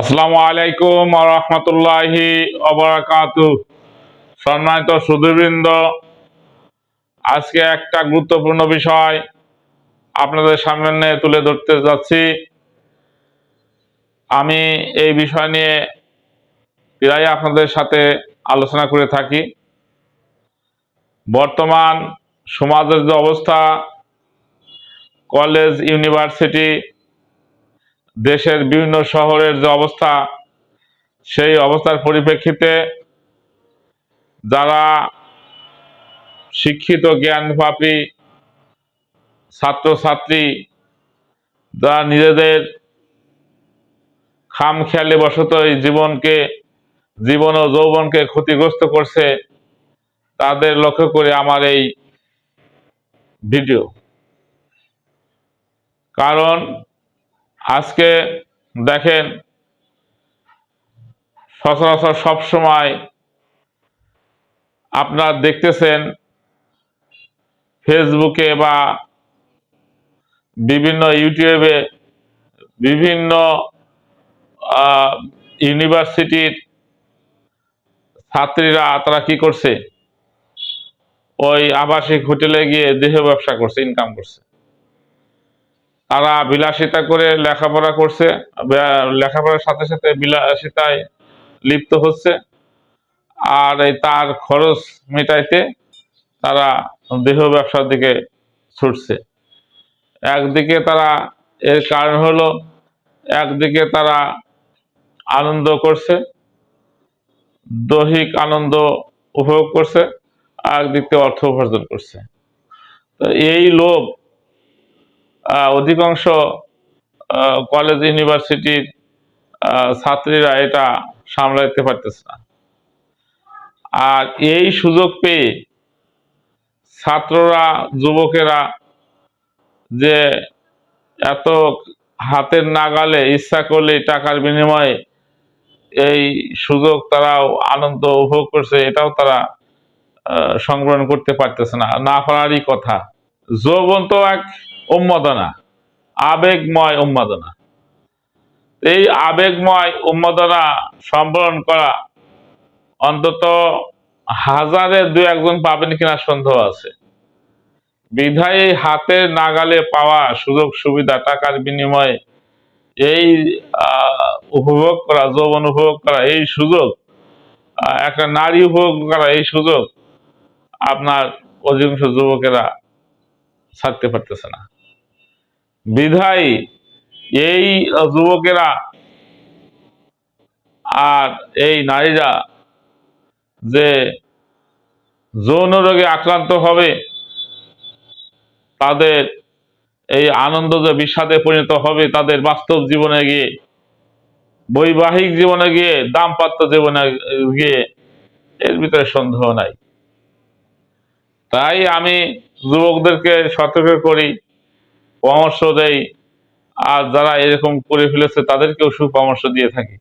আসসালামু আলাইকুম রহমতুল্লাহি অবরাকাতু সম্মানিত সুধীবৃন্দ, আজকে একটা গুরুত্বপূর্ণ বিষয় আপনাদের সামনে তুলে ধরতে যাচ্ছি। আমি এই বিষয় নিয়ে প্রায় আপনাদের সাথে আলোচনা করে থাকি। বর্তমান সমাজের যে অবস্থা, কলেজ, ইউনিভার্সিটি দেশের বিভিন্ন শহরের যে অবস্থা, সেই অবস্থার পরিপ্রেক্ষিতে যারা শিক্ষিত জ্ঞানপাপী ছাত্রছাত্রী, যারা নিজেদের খাম খেয়ালি এই জীবনকে, জীবন ও যৌবনকে ক্ষতিগ্রস্ত করছে, তাদের লক্ষ্য করে আমার এই ভিডিও। কারণ আজকে দেখেন সচরাচর সব সময় আপনারা দেখতেছেন ফেসবুকে বা বিভিন্ন ইউটিউবে বিভিন্ন ইউনিভার্সিটির ছাত্রীরা তারা কি করছে? ওই আবাসিক হোটেলে গিয়ে দেহ ব্যবসা করছে ইনকাম করছে। তারা বিলাসিতা করে লেখাপড়া করছে লেখাপড়ার সাথে সাথে বিলাসিতায় লিপ্ত হচ্ছে। আর এই তার খরচ মেটাইতে তারা দেহ ব্যবসার দিকে ছুটছে। একদিকে তারা, এর কারণ হলো একদিকে তারা আনন্দ করছে, দৈহিক আনন্দ উপভোগ করছে, আর একদিক অর্থ উপার্জন করছে। তো এই লোভ অধিকাংশ কলেজ ইউনিভার্সিটির ছাত্রীরা এটা সামলাইতে পারতেছে না। আর এই সুযোগ পেয়ে ছাত্ররা, যুবকেরা যে এত হাতের নাগালে ইচ্ছা করলে টাকার বিনিময়ে এই সুযোগ তারাও আনন্দ উপভোগ করছে, এটাও তারা সংগ্রহণ করতে পারতেছে না। না পারারই কথা। যৌবন তো এক উন্মাদনা আবেগময় উন্মাদনা এই আবেগময় উন্মাদনা সম্বরণ করা অন্তত হাজারে দু একজন পাবেন কিনা সন্দেহ আছে। বিধায় এই হাতের নাগালে পাওয়া সুযোগ সুবিধা টাকার বিনিময়ে এই উপভোগ করা, যৌবন উপভোগ করা, এই সুযোগ একটা নারী উপভোগ করা, এই সুযোগ আপনার অধিকাংশ যুবকেরা ছাড়তে পারতেছে না। বিধায় এই যুবকেরা আর এই নারীরা যে যৌন রোগে আক্রান্ত হবে, তাদের এই আনন্দ যে বিষাদে পরিণত হবে, তাদের বাস্তব জীবনে গিয়ে, বৈবাহিক জীবনে গিয়ে, দাম্পাত্য জীবনে গিয়ে এর ভিতরে সন্দেহ নাই। তাই আমি যুবকদেরকে সতর্ক করি পরামর্শ দেয়, আর যারা এরকম করে ফেলেছে তাদেরকেও সুপরামর্শ দিয়ে থাকি।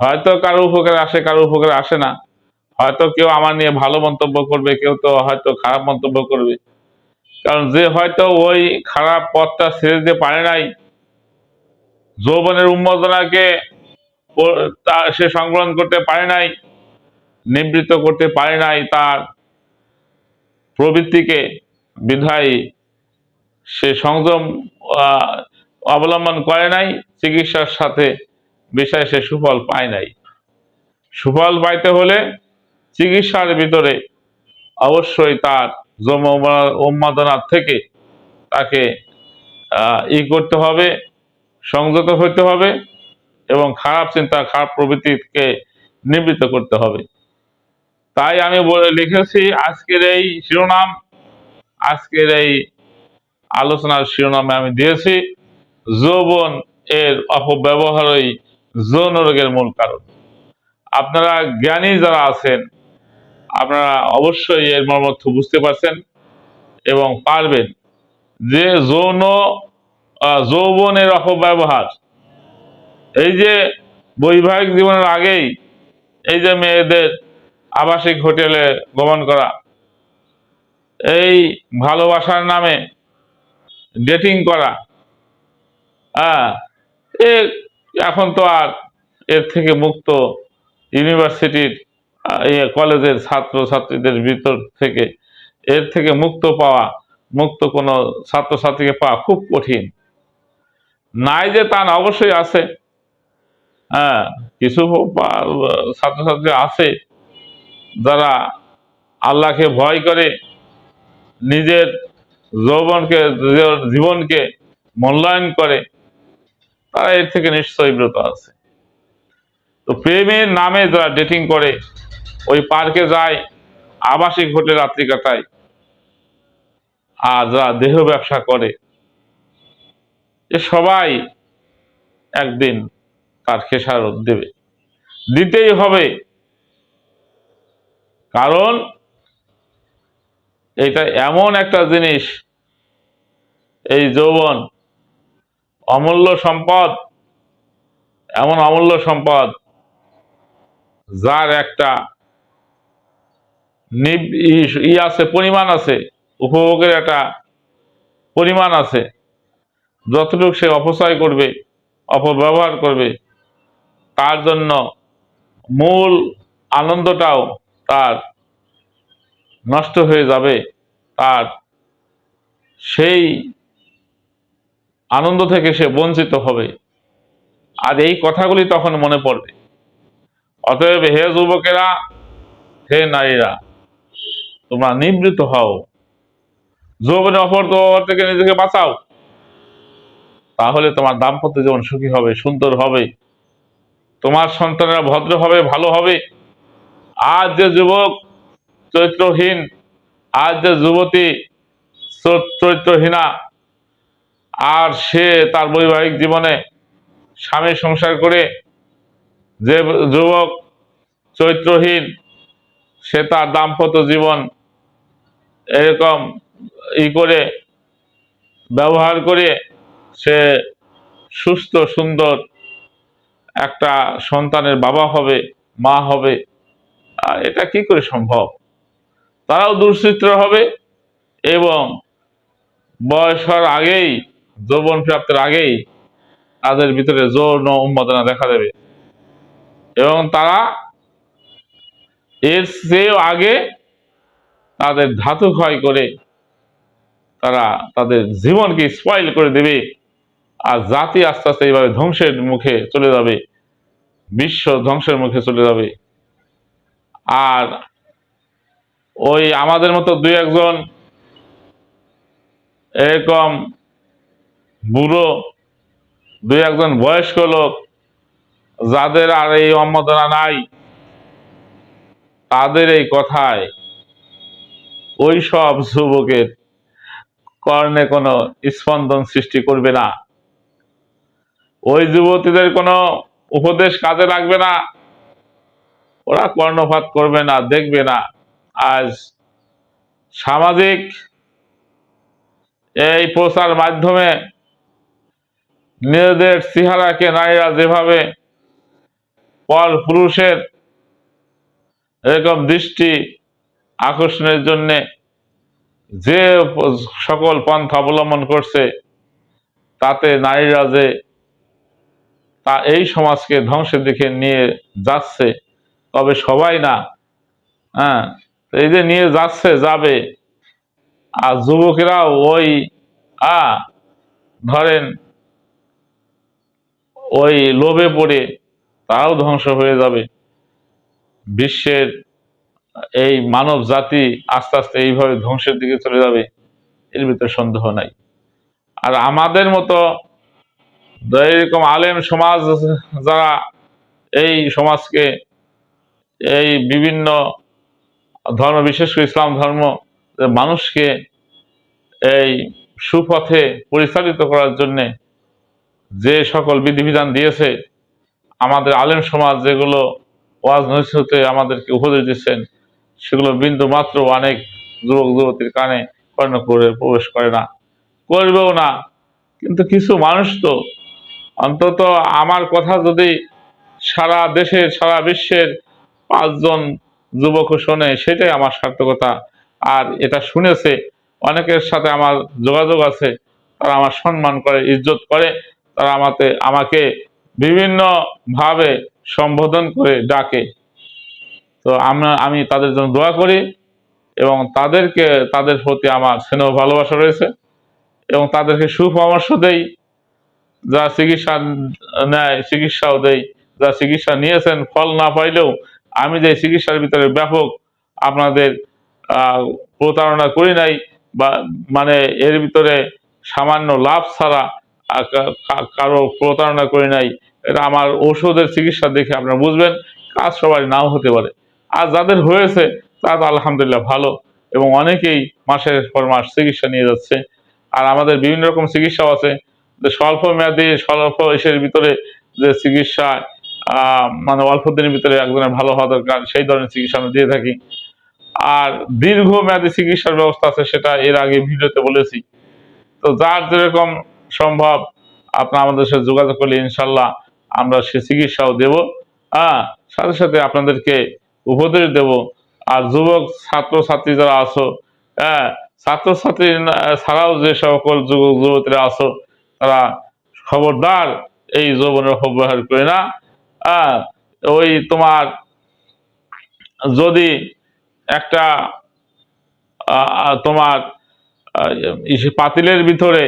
হয়তো কারও উপকারে আসে, কারও উপকারে আসে না। হয়তো কেউ আমার নিয়ে ভালো মন্তব্য করবে, কেউ তো হয়তো খারাপ মন্তব্য করবে। কারণ যে হয়তো ওই খারাপ পথটা ছেড়ে দিতে পারে নাই, যৌবনের তা সে সংগ্রহণ করতে পারে নাই, নিবৃত্ত করতে পারে নাই তার প্রবৃত্তিকে বিধায় সে সংযম অবলম্বন করে নাই, চিকিৎসার সাথে বিষয়ে সে সুফল পায় নাই। সুফল পাইতে হলে চিকিৎসার ভিতরে অবশ্যই তার যম উন্মাদনার থেকে তাকে ই করতে হবে, সংযত হতে হবে এবং খারাপ চিন্তা, খারাপ প্রবৃত্তিকে নিবৃত্ত করতে হবে। তাই আমি বলে লিখেছি, আজকের এই শিরোনাম, আজকের এই আলোচনার শিরোনামে আমি দিয়েছি, যৌবন এর অপব্যবহারই যৌন রোগের মূল কারণ। আপনারা জ্ঞানী যারা আছেন, আপনারা অবশ্যই এর মর্মর্থ বুঝতে পারছেন এবং পারবেন যে যৌন যৌবনের অপব্যবহার, এই যে বৈবাহিক জীবনের আগেই এই যে মেয়েদের আবাসিক হোটেলে গমন করা, এই ভালোবাসার নামে ডেটিং করা। হ্যাঁ এ এখন তো আর এর থেকে মুক্ত ইউনিভার্সিটির কলেজের ছাত্র ছাত্রীদের ভিতর থেকে এর থেকে মুক্ত পাওয়া, মুক্ত কোনো ছাত্রছাত্রীকে পাওয়া খুব কঠিন। নাই যে তা না, অবশ্যই আছে। হ্যাঁ কিছু ছাত্রছাত্রী আছে যারা আল্লাহকে ভয় করে নিজের যৌবনকে জীবনকে মূল্যায়ন করে, তারা এর থেকে নিশ্চয়ই বিরত আছে। তো প্রেমের নামে যারা ডেটিং করে, ওই পার্কে যায়, আবাসিক হোটেল রাত্রি কাটায়, আর যারা দেহ ব্যবসা করে, এ সবাই একদিন তার খেসারত দেবে। দিতেই হবে। কারণ এটা এমন একটা জিনিস, এই যৌবন, অমূল্য সম্পদ, এমন অমূল্য সম্পদ, যার একটা ই আছে, পরিমাণ আছে, উপভোগের একটা পরিমাণ আছে। যতটুকু সে অপচয় করবে, অপব্যবহার করবে, তার জন্য মূল আনন্দটাও তার। নষ্ট হয়ে যাবে, তার সেই আনন্দ থেকে সে বঞ্চিত হবে। আর এই কথাগুলি তখন মনে পড়বে। অতএব হে যুবকেরা, হে নারীরা, তোমরা নিবৃত হও। যৌবনে অপরত থেকে নিজেকে বাঁচাও। তাহলে তোমার দাম্পত্য জীবন সুখী হবে, সুন্দর হবে। তোমার সন্তানেরা ভদ্র হবে, ভালো হবে। আর যে যুবক চরিত্রহীন আজ যে যুবতী চরিত্রহীনা, আর সে তার বৈবাহিক জীবনে স্বামী সংসার করে যে যুবক চরিত্রহীন, সে তার দাম্পত্য জীবন এরকম ই করে, ব্যবহার করে সে সুস্থ, সুন্দর একটা সন্তানের বাবা হবে, মা হবে। এটা কি করে সম্ভব? তারাও দুশ্চিত্র হবে এবং বয়স হওয়ার আগেই, যৌবন প্রাপ্তির আগেই তাদের ভিতরে যৌন উন্মাদনা দেখা দেবে। এবং তারা এর চেয়েও আগে তাদের ধাতু ক্ষয় করে তারা তাদের জীবনকে স্পয়েল করে দেবে আর জাতি আস্তে আস্তে এইভাবে ধ্বংসের মুখে চলে যাবে, বিশ্ব ধ্বংসের মুখে চলে যাবে। আর ওই আমাদের মতো দুই একজন এরকম বুড়ো, দুই একজন বয়স্ক লোক, যাদের আর এই অম্মদনা নাই, তাদের এই কথায় ওই সব যুবকের কর্ণে কোনো স্পন্দন সৃষ্টি করবে না। ওই যুবতীদের কোনো উপদেশ কাজে লাগবে না। ওরা কর্ণপাত করবে না, দেখবে না। আজ সামাজিক এই প্রচার মাধ্যমে নিজেদের চেহারাকে নারীরা যেভাবে পর পুরুষের এরকম দৃষ্টি আকর্ষণের জন্য যে সকল পন্থা অবলম্বন করছে, তাতে নারীরা যে তা এই সমাজকে ধ্বংসের দিকে নিয়ে যাচ্ছে, তবে সবাই না হ্যাঁ এই যে নিয়ে যাচ্ছে, যাবে। আর যুবকেরাও ওই, আ, ধরেন, ওই লোভে পড়ে তারাও ধ্বংস হয়ে যাবে। বিশ্বের এই মানব জাতি আস্তে আস্তে এইভাবে ধ্বংসের দিকে চলে যাবে, এর ভিতরে সন্দেহ নাই। আর আমাদের মতো এরকম আলেম সমাজ, যারা এই সমাজকে, এই বিভিন্ন ধর্ম, বিশেষ করে ইসলাম ধর্ম মানুষকে এই সুপথে পরিচালিত করার জন্যে যে সকল বিধিবিধান দিয়েছে, আমাদের আলেম সমাজ যেগুলো ওয়াজ নৈশতে আমাদেরকে উপদেশ দিচ্ছেন, সেগুলো বিন্দু মাত্র অনেক যুবক, যুবতীর কানে কর্ণ করে প্রবেশ করে না। করবেও না, কিন্তু কিছু মানুষ তো, অন্তত আমার কথা যদি সারা দেশের, সারা বিশ্বের পাঁচজন যুবক শোনে, সেটাই আমার সার্থকতা। আর এটা শুনেছে, অনেকের সাথে আমার যোগাযোগ আছে, তারা আমার সম্মান করে, ইজ্জত করে, তারা আমাকে আমাকে বিভিন্ন ভাবে সম্বোধন করে ডাকে। তো আমরা, আমি তাদের জন্য দোয়া করি এবং তাদেরকে, তাদের প্রতি আমার স্নেহ ভালোবাসা রয়েছে এবং তাদেরকে সুপরামর্শ দেই, যা চিকিৎসা নেয়, চিকিৎসাও দেই, যা চিকিৎসা নিয়েছেন, ফল না পাইলেও আমি যে চিকিৎসার ভিতরে ব্যাপক আপনাদের প্রতারণা করি নাই বা মানে এর ভিতরে সামান্য লাভ ছাড়া কারও প্রতারণা করি নাই, এটা আমার ওষুধের চিকিৎসা দেখে আপনারা বুঝবেন, কাজ সবাই নাও হতে পারে। আর যাদের হয়েছে তারা আলহামদুলিল্লাহ ভালো এবং অনেকেই মাসের পর মাস চিকিৎসা নিয়ে যাচ্ছে। আর আমাদের বিভিন্ন রকম চিকিৎসাও আছে। স্বল্প মেয়াদি, স্বল্প এসের ভিতরে যে চিকিৎসা মানে অল্প দিনের ভিতরে একজনের ভালো হওয়া দরকার, সেই ধরনের চিকিৎসা আমি দিয়ে থাকি। আর দীর্ঘ মেয়াদী চিকিৎসার ব্যবস্থা আছে, সেটা এর আগে ভিডিওতে বলেছি। তো যার যেরকম সম্ভব আপনার আমাদের সাথে যোগাযোগ করলে ইনশাল্লাহ আমরা সে চিকিৎসাও দেব। হ্যাঁ সাথে সাথে আপনাদেরকে উপদেশ দেব। আর যুবক ছাত্র ছাত্রী যারা আছো হ্যাঁ ছাত্রছাত্রী ছাড়াও যে সকল যুবক, যুবতীরা আছো, তারা খবরদার এই যৌবনের অপব্যবহার করে না। ওই তোমার যদি একটা তোমার পাতিলের ভিতরে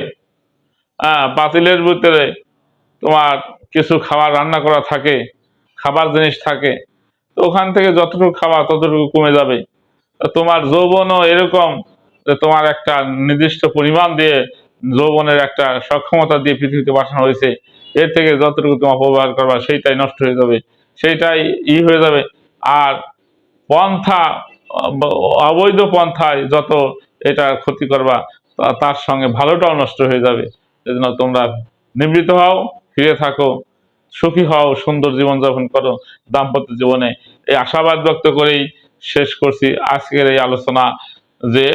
পাতিলের ভিতরে তোমার কিছু খাবার রান্না করা থাকে, খাবার জিনিস থাকে, তো ওখান থেকে যতটুকু খাওয়া ততটুকু কমে যাবে। তোমার যৌবনও এরকম যে তোমার একটা নির্দিষ্ট পরিমাণ দিয়ে যৌবনের একটা সক্ষমতা দিয়ে পৃথিবীতে পাঠানো হয়েছে। এর থেকে যতটুকু তোমার অপব্যবহার করবা, সেইটাই নষ্ট হয়ে যাবে, সেইটাই ই হয়ে যাবে। আর পন্থা, অবৈধ পন্থায় যত এটা ক্ষতি করবা তার সঙ্গে ভালোটাও নষ্ট হয়ে যাবে। সেজন্য তোমরা নিবৃত হও, ফিরে থাকো, সুখী হও, সুন্দর জীবনযাপন করো, দাম্পত্য জীবনে। এই আশাবাদ ব্যক্ত করেই শেষ করছি আজকের এই আলোচনা যে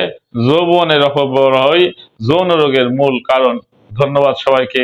যৌবনের অপব্যবহারই যৌন রোগের মূল কারণ। ধন্যবাদ সবাইকে।